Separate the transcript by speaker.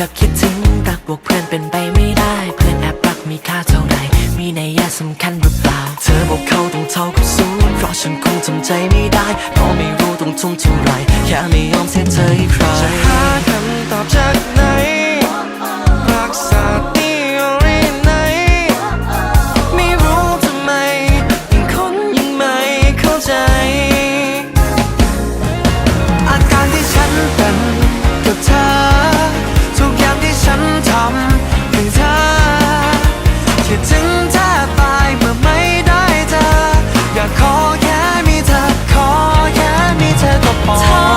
Speaker 1: กับคิดถึงรักบวกเพื่อนเป็นไปไม่ได้ เพื่อนแอบรักมีค่าเท่าไหร่มีในยะสำคัญหรือเปล่า เธอบอกเขาต้องเท่ากับศูนย์เพราะฉันคงทำใจไม่ได้เพราะไม่รู้ต้องทุ่มเท่าไรแค่ไม่ยอมเสียเธอให้ใคร
Speaker 2: จะหาคำตอบจากไหนรักษาตีอะไรไหน ไม่รู้ทำไมยังคนยังไม่เข้าใจ 他